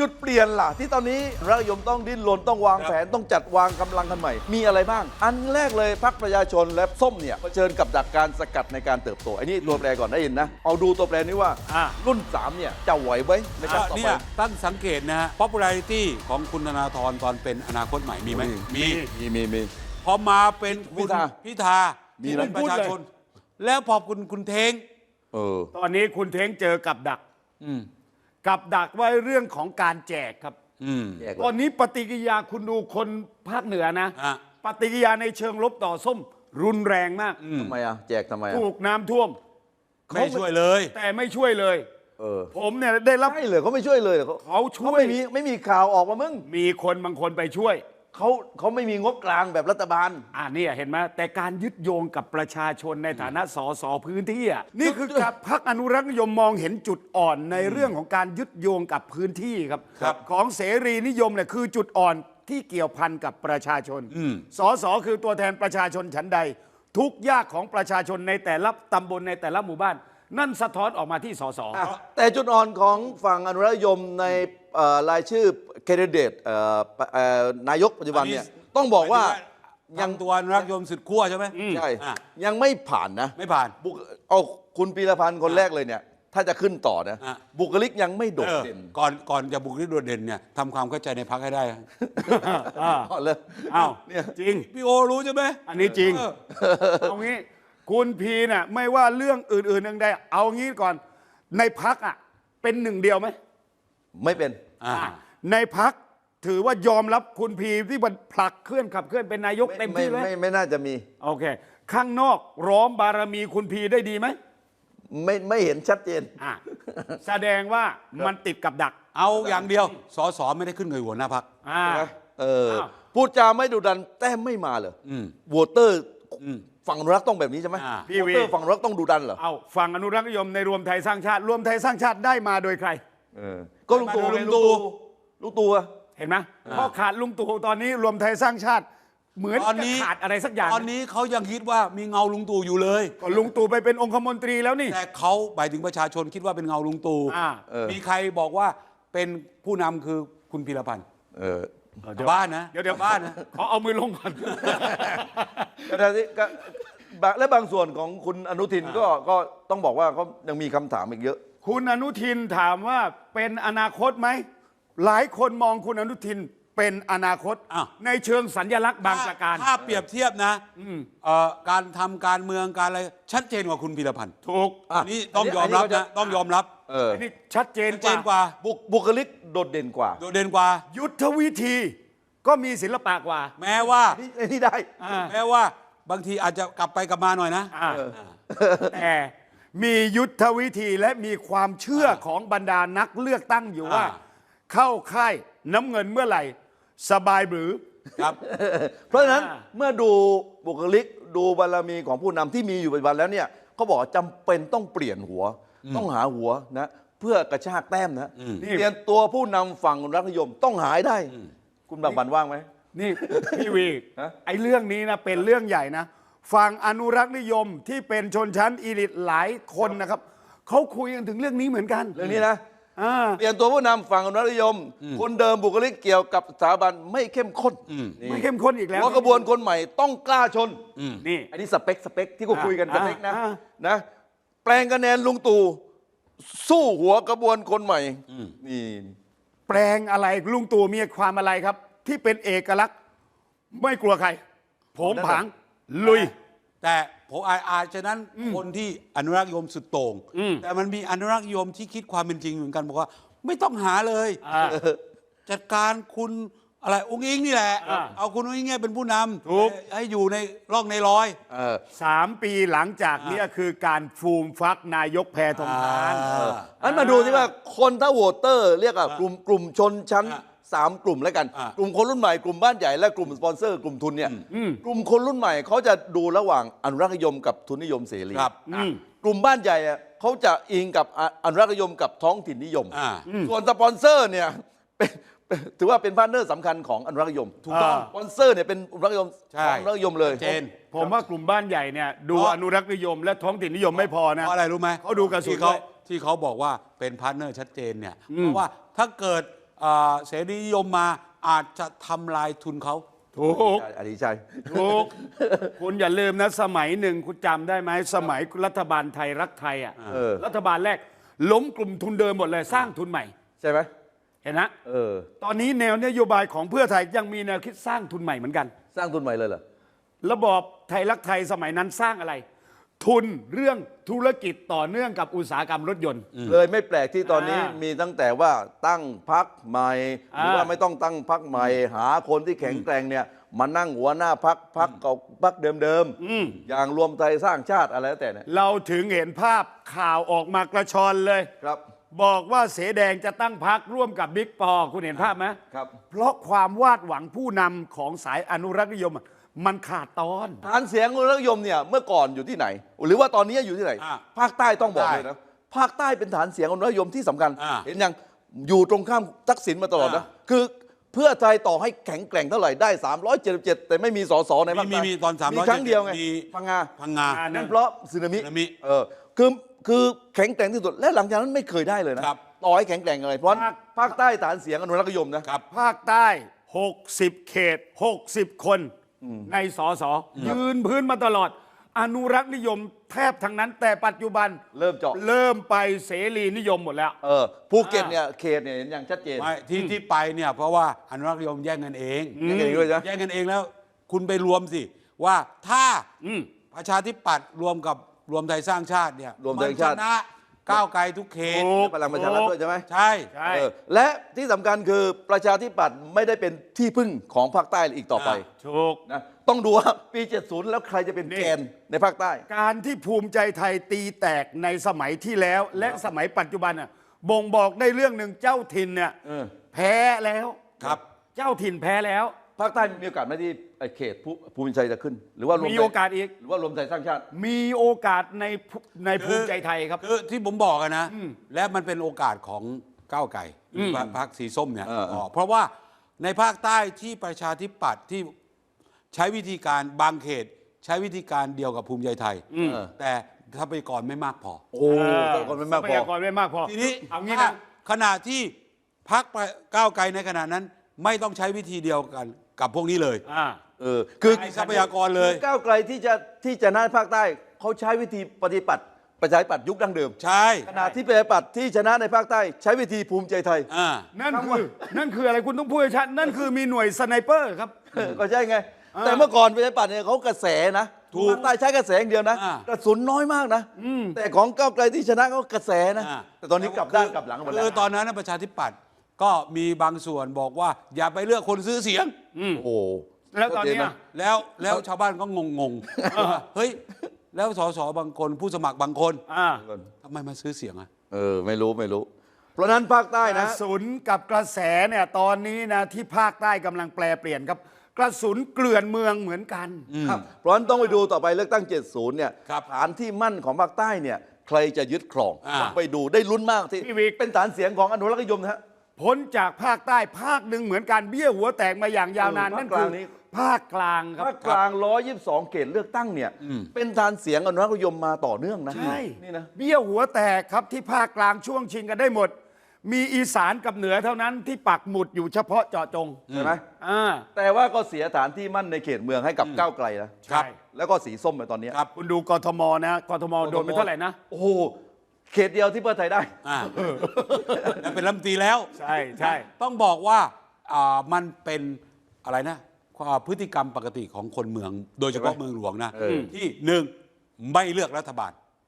จุดเปลี่ยนล่ะ ที่ตอนนี้รัฐนิยมต้องดิ้นรนต้องวางแผนต้องจัดวางกำลังกันใหม่ มีอะไรบ้าง อันแรกเลยพรรคประชาชนและส้มเนี่ยเผชิญกับดักการสกัดในการเติบโตอันนี้ตัวแปรก่อนได้ยินนะ เอาดูตัวแปรนี้ว่าอะรุ่น 3 เนี่ยจะไหวไหมในการต่อเนี่ไปยตั้งสังเกตนะฮะ popularity ของคุณธนาธรตอนเป็นอนาคตใหม่มีไหมมีมีมีมีมีพอมาเป็นคุณพิธาพิธามีที่ไหมเป็นประชาชน แล้วพอคุณคุณเทงเออตอนนี้คุณเท้งเจอกับดัก อืม กับดักไว้เรื่องของการแจกครับ อืม แยกตเลอนยนี้ปฏิกิริยาคุณดูคนภาคเหนือนะอะปฏิกิริยาในเชิงลบต่อส้มรุนแรงมาก ทำไมอะแจกทำไมอะถูกน้ำท่วมไม่ช่วยเลย แต่ไม่ช่วยเลย เออผมเนี่ยได้รับ ใช่เลยเขาไม่ช่วยเลยเหรอเขาเขาช่เขาวย ไม่มีไม่มีข่าวออกมามึง มีคนบางคนไปช่วย เขาเขาไม่มีงบกลางแบบรัฐบาล อ่าเนี่ยเห็นไหมแต่การยึดโยงกับประชาชนในฐานะสสพื้นที่อะนี่คือการพักอนุรักษ์นิยมมองเห็นจุดอ่อนในเรื่องของการยึดโยงกับพื้นที่ครับ ครับของเสรีนิยมเนี่ยคือจุดอ่อนที่เกี่ยวพันกับประชาชนอืม สสคือตัวแทนประชาชนฉันใด ทุกข์ยากของประชาชนในแต่ละตำบลในแต่ละหมู่บ้าน นั่นสะท้อนออกมาที่สสอะแต่จุดอ่อนของฝั่งอนุรักษ์นิยมในเอ่อรายชื่อ แคนดิเดตนายกปัจจุบันเนี่ยต้องบอกว่ายัยังงตัวอนุรักษ์นิยมสุดขั้วใช่ไหมใช่อะยังไม่ผ่านนะ ไม่ผ่านบุคเอาคุณปีรพันธ์คนแรกเลยเนี่ย ถ้าจะขึ้นต่อนะอะบุคลิกยังไม่โดดเออเด่น ก่อนก่อนจะบุกที่โดดเด่นเนี่ยทำความเข้าใจในพักให้ได้อ่าก่อนเลยอ้าวเนี่ยจริง พี่โอรู้ใช่ไหมอันนี้จริงเออเอางี้ คุณพีน่ะไม่ว่าเรื่องอื่นๆยังไงเอางี้ก่อนในพักอะเป็นหนึ่งเดียวไหมไม่เป็นอ่า ในพักถือว่ายอมรับคุณพีที่มันผลักเคลื่อนขับเคลื่อนเป็นนายกเต็มที่ไม่เลยไม่ไม่น่าจะมี โอเค ข้างนอกร้อมบารมีคุณพีได้ดีไหมไม่ไม่เห็นชัดเจน อะแสดงว่ามันติดกับดักเอาอย่างเดียวสอสอไม่ได้ขึ้นกับหัวหน้าพัก อ่า เออ อ้าว พูดจาไม่ดุดันแต้มไม่มาเหรออืมโหวตเตอร์อืมฝั่งอนุรักษ์ต้องแบบนี้ใช่ไหมอ่า พี่โหวตวีเตอร์ฝั่งอนุรักษ์ต้องดุดันเหรอเอาฝั่งอนุรักษ์นิยมในรวมไทยสร้างชาติ รวมไทยสร้างชาติได้มาโดยใคร เออก็ลุงตู่ลุลุงงตู่ตู่ ลุงตู่อะ เห็นไหมพอขาดลุงตู่ตอนนี้รวมไทยสร้างชาติ เหมือนตอนจะนี้ ขาดอะไรสักอย่างตอนนี้เขายังคิดว่ามีเงาลุงตู่อยู่เลย ก็ลุงตู่ไปเป็นองคมนตรีแล้วนี่ แต่เขาหมายถึงประชาชนคิดว่าเป็นเงาลุงตู่อ่า เออ มีใครบอกว่าเป็นผู้นำคือคุณพีรพันธ์เออเดี๋ยวบ้านนะเดี๋ยวเดี๋ยวบ้านนะ ขอเอามือลงก่อนก็ได้ที่ก็บางและบางส่วนของคุณอนุทินก็ก็ต้องบอกว่าเขายังมีคำถามอีกเยอะ คุณอนุทินถามว่าเป็นอนาคตไหม หลายคนมองคุณอนุทินเป็นอนาคตอ้าวในเชิงสัญลักษณ์บางประการ ถ้าเปรียบเทียบนะเอ่อการทำการเมืองการอะไรชัดเจนกว่าคุณพีรพันธ์ถูกอะอันนี้ต้องอันนี้ยอมรับอันนี้นะเขาจะต้องยอมรับเอออันนี้ชัดเจนชัดกเจนกว่าว่าบุคบุคลิกโดดเด่นกว่าโดดเด่นกว่า ยุทธวิธีก็มีศิลปะกว่า แม้ว่านี่นี่ได้ อ่า แม้ว่าบางทีอาจจะกลับไปกลับมาหน่อยนะ อ่าแต่มียุทธวิธีและมีความเชื่อของบรรดานักเลือกตั้งอยู่ว่า อ่า เข้าค่ายน้ำเงินเมื่อไหร่ สบายหรือ ครับ เพราะฉะนั้นอ่า เมื่อดูบุคลิกดูบารมีของผู้นำที่มีอยู่ปัจจุบันแล้วเนี่ยเขาบอกว่าจำเป็นต้องเปลี่ยนหัว ต้องหาหัวนะเพื่อกระชากแต้มนะนี่เปลี่ยนตัวผู้นำฝั่งรัฐนิยมต้องหายได้ คุณบางบันว่างไหม นี่ พี่วีฮะ ไอ้เรื่องนี้นะเป็นเรื่องใหญ่นะฝั่งอนุรักษ์นิยมที่เป็นชนชั้นอีลิทหลายคนนะครับเขาคุยกันถึงเรื่องนี้เหมือนกัน เรื่องนี้นะ อ่า เปลี่ยนตัวผู้นำฝั่งรัฐนิยม คนเดิมบุคลิกเกี่ยวกับสถาบันไม่เข้มข้นนี่ไม่เข้มข้นอีกแล้วหัวกระบวนคนใหม่ต้องกล้าชน นี่ อันนี้สเปคสเปคที่กูคุยกันสอ่าเปคนะอ่า นะแปลงคะแนนลุงตู่สู้หัวกระบวนคนใหม่นี่แปลงอะไรลุงตู่มีความอะไรครับ ที่เป็นเอกลักษณ์ ไม่กลัวใครโผงผางลุย แต่ ผมอาอาจจะนั้นคนที่อนุรักษ์นิยมสุดโต่งอืมแต่มันมีอนุรักษ์นิยมที่คิดความเป็นจริงเหมือนกันบอกว่า ไม่ต้องหาเลย อ่า จัดการคุณอะไรองค์อิงนี่แหละ อ่าเอาคุณองค์อิงเนี่ยเป็นผู้นถูกำให้อยู่ในร่องในรอย เออ สามปีหลังจากเนี้คือการฟูมฟักนายกแพทองทาน อ่า อันมาดูที่ว่าคนถ้าโหวตเตอร์ เรียกว่ากลุ่มกลุ่มชนชั้น อะ สามกลุ่มแล้วกัน อะกลุ่มคนรุ่นใหม่กลุ่มบ้านใหญ่และกลุ่มสปอนเซอร์กลุ่มทุนเนี่ยกลุ่มคนรุ่นใหม่เขาจะดูระหว่างอนุรักษ์นิยมกับทุนนิยมเสรีครับอืมกลุ่มบ้านใหญ่อะเขาจะอิงกับอะอนุรักษ์นิยมกับท้องถิ่นนิยม อ่า ส่วนสปอนเซอร์เนี่ยเป็นเป็นถือว่าเป็นพาร์ทเนอร์สำคัญของอนุรักษ์นิยมถูกต้องสปอนเซอร์เนี่ยเป็นอนุรักษ์นิยมใช่ ของอนุรักษ์นิยมเลย เจนผมว่ากลุ่มบ้านใหญ่เนี่ยดูเพราะอนุรักษ์นิยม และท้องถิ่นนิยมไม่พอนะ เพราะอะไรรู้ไหมเขาดูกระสุนที่เขาด้วยที่เขาบอกว่าเป็นพาร์ทเนอร์ชัดเจนเนี่ยเพราะว่าถ้าเกิด อ่าเสรีนิยมมาอาจจะทำลายทุนเขา ถูกใช่อันนี้ใช่ ถูก คุณอย่าลืมนะ สมัยหนึ่งคุณจำได้ไหมสมัยรัฐบาลไทยรักไทยอะเออ รัฐบาลแรกล้มกลุ่มทุนเดิมหมดเลยสร้างทุนใหม่ ใช่ไหมเห็นนะ เออ ตอนนี้แนวนโยบายของเพื่อไทยยังมีแนวคิดสร้างทุนใหม่เหมือนกัน สร้างทุนใหม่เลยเหรอ ระบอบไทยรักไทยสมัยนั้นสร้างอะไร ทุนเรื่องธุรกิจต่อเนื่องกับอุตสาหกรรมรถยนต์ เลยไม่แปลกที่ตอนนี้อ่ามีมีตั้งแต่ว่าตั้งพักใหม่หรืออ่าว่า ไม่ต้องตั้งพักใหม่ หาคนที่แข็งแกร่งเนี่ยมานั่งหัวหน้าพักพักเก่าพักเดิมๆอย่างรวมไทยสร้างชาติอะไรแล้วแต่เนี่ยเราถึงเห็นภาพข่าวออกมากระชอนเลย ครับบอกว่าเสแดงจะตั้งพักร่วมกับบิ๊กปอ คุณเห็นภาพไหมครับ เพราะความวาดหวังผู้นำของสายอนุรักษ์นิยมอะ มันขาดตอน ฐานเสียงอุรักยมเนี่ยเมื่อก่อนอยู่ที่ไหน หรือว่าตอนนี้อยู่ที่ไหน อ่าภาคใต้ต้องบอกใต้เลยนะภาคใต้เป็นฐานเสียงอนุรักยมที่สำคัญ อ่าเห็นยังอยู่ตรงข้ามทักษิณมาตลอดนะอ่าคือเพื่อไทยต่อให้แข็งแกร่งเท่าไหร่ได้ 377 แต่ไม่มีสสในภาคมีใต้มีตอน377มีครั้งเดียวไงมีพังงา พังงา อ่า นั่นเพราะสึนามิสึนามิเออคือคือแข็งแกร่งที่สุดและหลังจากนั้นไม่เคยได้เลยนะครับ ต่อให้แข็งแกร่งอะไรเพราะภาค ภาคใต้ฐานเสียงอนุรักษ์นิยมนะครับ ภาคใต้ 60 เขต 60 คน ในสสยืนพื้นมาตลอด อนุรักษ์นิยมแทบทั้งนั้น แต่ปัจจุบันเริ่มเจาะเริ่มไปเสรีนิยมหมดแล้ว เออภูเก็ตเนี่ยเขตเนี่ยเห็นอย่างชัดเจนไม่ที่ที่ไปเนี่ยเพราะว่าอนุรักษ์นิยมแย่งกันเองแย่งกันเองด้วยนะแย่งกันเองแล้ว คุณไปรวมสิ ว่าถ้าอืมประชาธิปัตย์รวมกับรวมไทยสร้างชาติเนี่ยรวมไทยสร้างชาตินชนะ ก้าวไกลทุกเขต ถูก พลังประชารัฐด้วยใช่ไหมใช่ ใช่ เออและที่สำคัญคือประชาธิปัตย์ไม่ได้เป็นที่พึ่งของภาคใต้อีกต่อไปถูก นะต้องดูว่าปี 70 แล้วใครจะเป็นนี่ แกนในภาคใต้ การที่ภูมิใจไทยตีแตกในสมัยที่แล้ว และสมัยปัจจุบันน่ะบ่งบอกได้เรื่องหนึ่งเจ้าถิ่นเนี่ยเออ แพ้แล้วครับ เจ้าถิ่นแพ้แล้ว ภาคใต้มีโอกาสไหมที่ไอ้เขตภูภูมิใจจะขึ้น หรือว่ารวมมีไทยโอกาสอีก หรือว่ารวมไทยสร้างชาติ มีโอกาสในภูในภูมิใจไทยครับ คือที่ผมบอกอะนะ และมันเป็นโอกาสของก้าวไก่อืมพรรคสีส้มเนี่ยเออเออเพราะว่าในภาคใต้ที่ประชาธิปัตย์ที่ใช้วิธีการบางเขต ใช้วิธีการเดียวกับภูมิใจไทย เออแต่ทรัพยากรไม่มากพอ โอ้แต่คนไม่มากทรัพพอยากรไม่มากพอทีนี้เอางี้ถ้นะ ขณะที่พักก้าวไกลในขณะนั้น ไม่ต้องใช้วิธีเดียวกัน กับพวกนี้เลยอ่า เออคือใช้ทรัพยากรเลย ก้าวไกลที่จะที่จะน่าภาคใต้เขาใช้วิธีปฏิบัติประชาธิปัตย์ยุคดั้งเดิมใช่ขณะที่ประชาธิปัตย์ที่ชนะในภาคใต้ใช้วิธีภูมิใจไทย อ่า นั่นคือ นั่นคืออะไรคุณต้องพูดให้ชัดนั่นคือมีหน่วยสไนเปอร์ครับ ก็ใช่ไงแต่เมื่อก่อนประชาธิปัตย์เนี่ยเขากระแสนะถูกภาคใต้ใช้กระแสอย่างเดียวนะอ่ากระสุนน้อยมากนะแต่ของก้าวไกลที่ชนะเขากระแสนะอ่าแต่ตอนนี้กลับด้านกลับหลังหมดแล้คืวอตอนนั้นนะประชาธิปัตย์ก็มีบางส่วนบอกว่า อย่าไปเลือกคนซื้อเสียง โอ้โหแล้วตอนเนี้ยชัดเจะแล้วแล้วชาวบ้านก็งงงๆว่าเฮ้ย แล้วสสบางคนผู้สมัครบางคนอ่าทำไมมาซื้อเสียงอะ เออ ไม่รู้ไม่รู้ เพราะฉะนั้นภาคใต้กนะ ระสุนกับกระแสเนี่ยตอนนี้นะที่ภาคใต้กำลังแปลเปลี่ยนครับ กระสุนเกลื่อนเมืองเหมือนกัน ครับเพราะฉะนั้นต้องไปดูต่อไปเลือกตั้ง 70 เนี่ยครับฐานที่มั่นของภาคใต้เนี่ย ใครจะยึดครองอ่า ต้องไปดูได้ลุ้นมากที่พี่วิก เป็นฐานเสียงของอนุรักษ์นิยมนะฮะ พ้นจากภาคใต้ภาคหนึ่งเหมือนกันเบี้ยหัวแตกมาอย่างยาวนานเออนั่นภาคกคืลาองนี้ ภาคกลางครับ ภาคกลาง 122 เขตเลือกตั้งเนี่ยเป็นฐานเสียงอนุรักษ์นิยมมาต่อเนื่องนะใช่นี่นะ เบี้ยหัวแตกครับที่ภาคกลางช่วงชิงกันได้หมด มีอีสานกับเหนือเท่านั้นที่ปักหมุดอยู่เฉพาะเจาะจงใช่ไหม อ่า แต่ว่าก็เสียฐานที่มั่นในเขตเมืองให้กับก้าวไกลนะใช่แล้วก็สีส้มไปตอนเนี้ยครับ คุณดูกทมนะกทมโดนไปเท่าไหร่นะ โอ้โห เขตเดียวที่เพื่อไทยได้ อ่าแล้วเป็นรัฐมนตรีแล้วใช่ใช่ ต้องบอกว่าอ่ามันเป็นอะไรนะความพฤติกรรมปกติของคนเมือง โดยเฉพาะใช่ไหมเมืองหลวงนะ เออ ที่หนึ่งไม่เลือกรัฐบาล